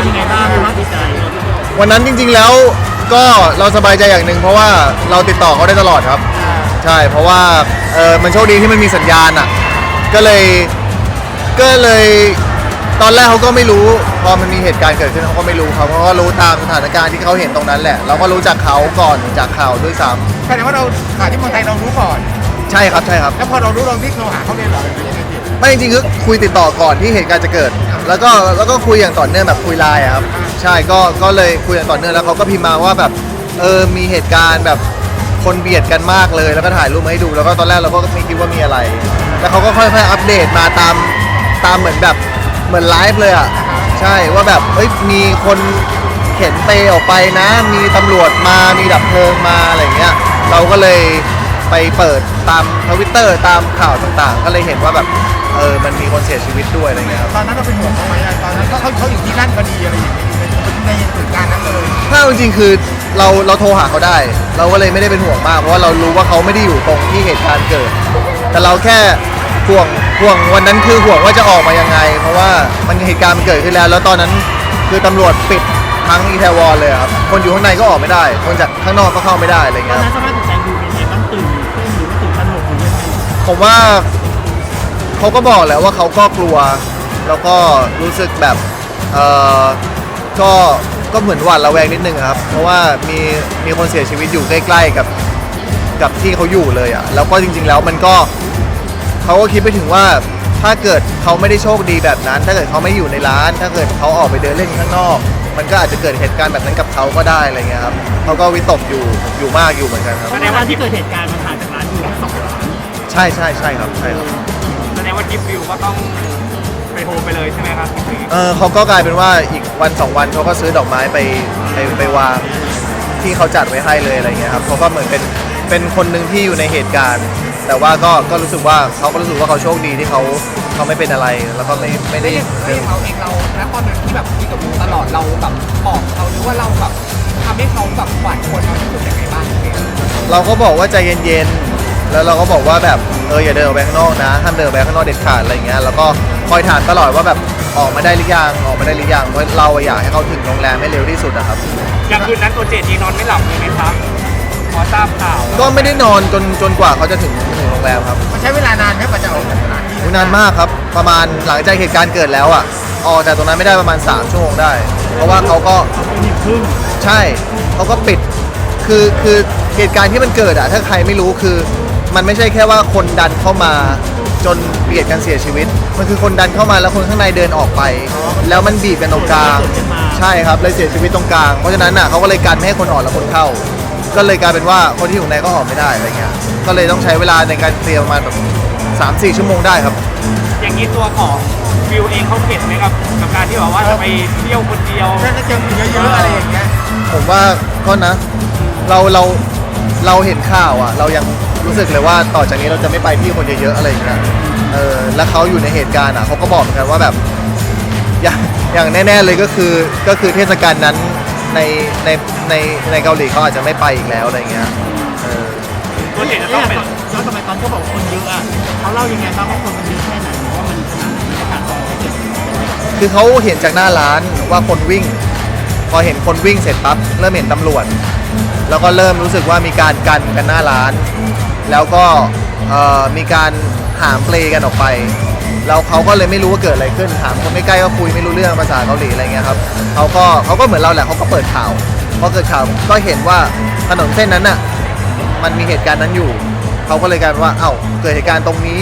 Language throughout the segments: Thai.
เป็นยังไงบ้างสภาพจิตใจวันนั้นจริงๆแล้วก็เราสบายใจอย่างหนึ่งเพราะว่าเราติดต่อเขาได้ตลอดครับ ใช่เพราะว่าเออมันโชคดีที่มันมีสัญญาณอะก็เลยก็เลยตอนแรกเขาก็ไม่รู้พอมันมีเหตุการณ์เกิดขึ้นเขาก็ไม่รู้ครับเขาก็รู้ตามสถานการณ์ที่เขาเห็นตรงนั้นแหละ เราก็รู้จากเขาก่อนจากข่าวด้วยซ้แสดงว่าเราข่าวที่เมืองไทยเรารู้ก่อนำใช่ครับใช่ครับ แล้วพอเรารู้เรารีบโทรหาเขาเลยเหรอหรือยังไงพี่ไม่จริงๆคือคุยติดต่อก่อนที่เหตุการณ์จะเกิด แล้วก็แล้วก็คุยอย่างต่อเนื่องแบบคุยไลน์อะครับใช่ก็ก็เลยคุยอย่างต่อเนื่องแล้วเขาก็พิมพ์มาว่าแบบเออมีเหตุการณ์แบบคนเบียดกันมากเลยแล้วก็ถ่ายรูปมาให้ดู แล้วก็ตอนแรกเราก็ไม่คิดว่ามีอะไร แล้วเขาก็ค่อยๆอัปเดตมาตามตามเหมือนแบบเหมือนไลฟ์เลยอะใช่ว่าแบบเฮ้ยมีคนเข็นเปออกไปนะ มีตำรวจมามีดับเพลิงมาอะไรเงี้ยเราก็เลย ไปเปิดตามทวิตเตอร์ตามข่าวต่างๆ ก็เลยเห็นว่าแบบเออมันมีคนเสียชีวิตด้วยอะไรเงี้ยครับ ตอนนั้นเราเป็นห่วงเขาไหมอะตอนนั้นเขาเขาเขาอยู่ที่นั่นพอดีอะไรอย่างเงี้ยในเหตุการณ์นั้นเลยถ้าเอาจริงๆคือเราเราโทรหาเขาได้ เราก็เลยไม่ได้เป็นห่วงมากเพราะว่าเรารู้ว่าเขาไม่ได้อยู่ตรงที่เหตุการณ์เกิด แต่เราแค่ห่วงห่วงวันนั้นคือห่วงว่าจะออกมายังไง เพราะว่ามันเหตุการณ์มันเกิดขึ้นแล้ว แล้วตอนนั้นคือตำรวจปิดทั้งอีแทวอนเลยครับคนอยู่ข้างในก็ออกไม่ได้ คนจากข้างนอกก็เข้าไม่ได้อะไรตอเงี้นยคนั้รับนสภาพจิตใจ ผมว่าเขาก็บอกแหล้วว่าเขาก็กลัว แล้วก็รู้สึกแบบเออก็ก็เหมือนหวาดระแวงนิดนึงครับ เพราะว่ามีมีคนเสียชีวิตอยู่ใกล้ๆกับกับที่เขาอยู่เลยอะแล้วก็จริง ๆ แล้วมันก็เขาก็คิดไปถึงว่าถ้าเกิดเขาไม่ได้โชคดีแบบนั้น ถ้าเกิดเขาไม่อยู่ในร้าน ถ้าเกิดเขาออกไปเดินเล่นข้างนอก มันก็อาจจะเกิดเหตุการณ์แบบนั้นกับเขาก็ได้อะไรเงี้ยครับเขาก็วิตกอยู่อยู่มากอยู่เหมือนกันครับ แสดงว่าที่เกิดเหตุการณ์มันห่างจากร้าน ใช่ใช่ใช่ครับใช่ครับแสดงว่าทริปวิวก็ต้องไปโฮมไปเลยใช่ไหมครับพี่เออเขาก็กลายเป็นว่าอีกวันสองวันเขาก็ซื้อดอกไม้ไปไปไปวางที่เขาจัดไว้ให้เลยอะไรเงี้ยครับเขาก็เหมือนเป็นเป็นคนหนึ่งที่อยู่ในเหตุการณ์ แต่ว่าก็ก็รู้สึกว่าเขาก็รู้สึกว่าเขาโชคดีที่เขาเขาไม่เป็นอะไรแล้วก็ไม่ไม่ได้เรื่องเขาเองเราณตอนนั้นที่แบบคุยกับลุงตลอดเราแบบบอกเขาหรือว่าเราแบบทำให้เขาแบบหวาดกลัวเราที่สุดยังไงบ้างเนี่ยเราก็บอกว่าใจเย็นๆ แล้วเราก็บอกว่าแบบเอออย่าเดินออกไปข้างนอกนะห้ามเดินออกไปข้างนอกเด็ดขาดอะไรเงี้ยแล้วก็คอยถามตลอดว่าแบบออกมาได้หรือยังออกมาได้หรือยังเพราะเราอยากให้เขาถึงโรงแรมให้เร็วที่สุดนะครับ อย่างคืนนั้นตัวเจดเองนอนไม่หลับเลยไหมครับพอทราบข่าวก็ไม่ได้นอนจนจนกว่าเขาจะถึงถึงโรงแรมครับมันใช้เวลานานไหมกว่าจะออกจากสถานที่อุ๊ยนานมากครับ ประมาณหลังจากเหตุการณ์เกิดแล้วอะออกจากตรงนั้นไม่ได้ประมาณ 3 ชั่วโมงได้ เพราะว่าเขาก็เป็นหนึ่งครึ่งใช่เขาก็ปิดคือคือเหตุการณ์ที่มันเกิดอะถ้าใครไม่รู้คือ มันไม่ใช่แค่ว่าคนดันเข้ามาจนเบียดกันเสียชีวิต มันคือคนดันเข้ามาแล้วคนข้างในเดินออกไป แล้วมันบีบกันตรงกลาง ใช่ครับเลยเสียชีวิตตรงกลาง เพราะฉะนั้นอะเขาก็เลยกันไม่ให้คนออกและคนเข้า ก็เลยกลายเป็นว่าคนที่อยู่ในก็ออกไม่ได้อะไรเงี้ย ก็เลยต้องใช้เวลาในการเคลียร์ประมาณแบบสามสี่ชั่วโมงได้ครับ อย่างนี้ตัวของวิวเองเขาเข็ดไหมครับกับการที่แบบว่าจะไปเที่ยวคนเดียวถ้าจะเจอคนเยอะๆอะไรอย่างเงี้ยผมว่าก็นะ เราเราเราเห็นข่าวอะ เรายัง รู้สึกเลยว่าต่อจากนี้เราจะไม่ไปที่คนเยอะๆอะไรอย่างเงี้ยเออแล้วเขาอยู่ในเหตุการณ์อะเขาก็บอกเหมือนกันว่าแบบอย่างอย่างแน่ ๆเลยก็คือก็คือเทศกาลนั้นในในในในเกาหลีเขาอาจจะไม่ไปอีกแล้วอะไรเงี้ยเออตัวเจดจะแล้ต้วองอย่างเป็นตอนย้อนกลับไปตอนที่เขาบอกคนเยอะอะเขาเล่ายังไงบ้างว่าคนมันเยอะแค่ไหนว่ามันขนาดไหนบรรยากาศตอนที่เกิดเหตุคือเขาเห็นจากหน้าร้านว่าคนวิ่ง พอเห็นคนวิ่งเสร็จปั๊บเริ่มเห็นตำรวจ แล้วก็เริ่มรู้สึกว่ามีการกันกันหน้าร้าน แล้วก็เอ่อมีการหามเปลกันออกไปแล้วเขาก็เลยไม่รู้ว่าเกิดอะไรขึ้นถามคนใกล้ๆก็คุยไม่รู้เรื่องภาษาเกาหลีอะไรเงี้ยครับเขาก็เขาก็เหมือนเราแหละเขาก็เปิดข่าวพอเกิดข่าวก็เห็นว่าถนนเส้นนั้นน่ะมันมีเหตุการณ์นั้นอยู่เขาก็เลยกลายเป็นว่าเอ้าเกิดเหตุการณ์ตรงนี้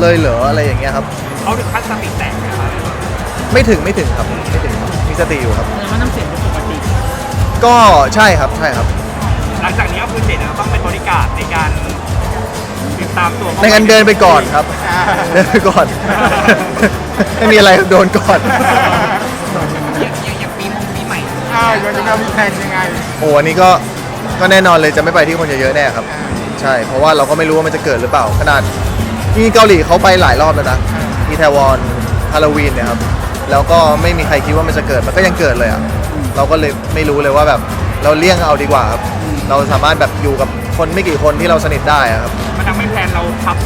เลยเหรออะไรอย่างเงี้ยครับเขาถึงขั้นสติแตกไหมครับไม่ถึงไม่ถึงครับไม่ถึงครับมีสติอยู่ครับแสดงว่าน้ำเสียงเป็นปกติ ก็ใช่ครับใช่ครับ หลังจากนี้ก็คือเจดจะต้องเป็นบริการในการ ติดตามตัวขในการเดินไปก่อนครับ เดินไปก่อน ไม่มีอะไรโดนก่อน อย่างอย่างอย่างปีมงปีใหม่อ้าวเราจะมีแผนยังไงโอ้อันนี้ก็ก็แน่นอนเลยจะไม่ไปที่คนเยอะๆแน่ครับ ใช่ เพราะว่าเราก็ไม่รู้ว่ามันจะเกิดหรือเปล่า ขนาดที่เกาหลีเขาไปหลายรอบแล้วนะที่ไทวอนฮาโลวีนเนี่ยครับแล้วก็ไม่มีใครคิดว่ามันจะเกิดมันก็ยังเกิดเลยอะเราก็เลยไม่รู้เลยว่าแบบเราเลี่ยงเอาดีกว่าครับเราสามารถแบบอยู่กับ คนไม่กี่คนที่เราสนิทได้อะครับ มันทำให้แพลนเราทับ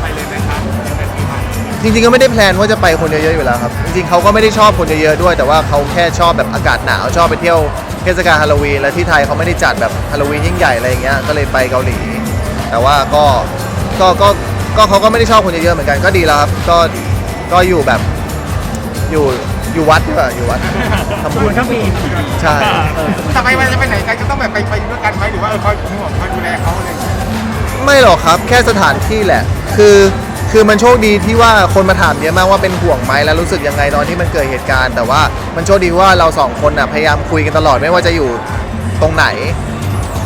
ไปเลยไหมครับในปีใหม่จริงๆก็ไม่ได้แพลนว่าจะไปคนเยอะๆอยู่แล้วครับ จริงๆเขาก็ไม่ได้ชอบคนเยอะๆด้วย แต่ว่าเขาแค่ชอบแบบอากาศหนาวชอบไปเที่ยวเทศกาลฮาโลวีนและที่ไทยเขาไม่ได้จัดแบบฮาโลวีนยิ่งใหญ่อะไรอย่างเงี้ยก็เลยไปเกาหลี แต่ว่าก็ก็ก็ก็เขาก็ไม่ได้ชอบคนเยอะๆเหมือนกันก็ดีแล้วครับก็ก็อยู่แบบอยู่ อยู่วัดดีกว่าอยู่วัดทำบุญ มันก็มีใช่จะไปวันจะไปไหนกันจะต้องแบบไปไปด้วยกันไหมหรือว่าเออคอยห่วงคอยดูแลเขาอะไรอย่างเงี้ยไม่หรอกครับ แค่สถานที่แหละ คือคือมันโชคดีที่ว่าคนมาถามเยอะมากว่าเป็นห่วงไหมแล้วรู้สึกยังไงตอนที่มันเกิดเหตุการณ์ แต่ว่ามันโชคดีว่าเราสองคนน่ะพยายามคุยกันตลอดไม่ว่าจะอยู่ตรงไหน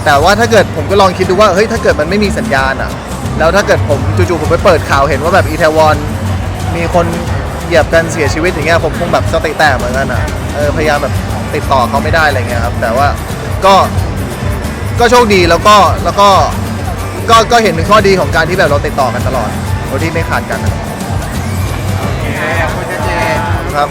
แต่ว่าถ้าเกิดผมก็ลองคิดดูว่าเฮ้ยถ้าเกิดมันไม่มีสัญญาณอะ แล้วถ้าเกิดผมจู่ๆผมไปเปิดข่าวเห็นว่าแบบอีเทวอนมีคน เหยียบกันเสียชีวิตอย่างเงี้ยผมคงแบบสติแตกเหมือนกันอะเออพยายามแบบติดต่อเขาไม่ได้อะไรเงี้ยครับแต่ว่าก็ก็โชคดีแล้วก็แล้วก็ก็ก็เห็นถึงข้อดีของการที่แบบเราติดต่อกันตลอดโดยที่ไม่ขาดกันโอเคคุณเจเจ ครับ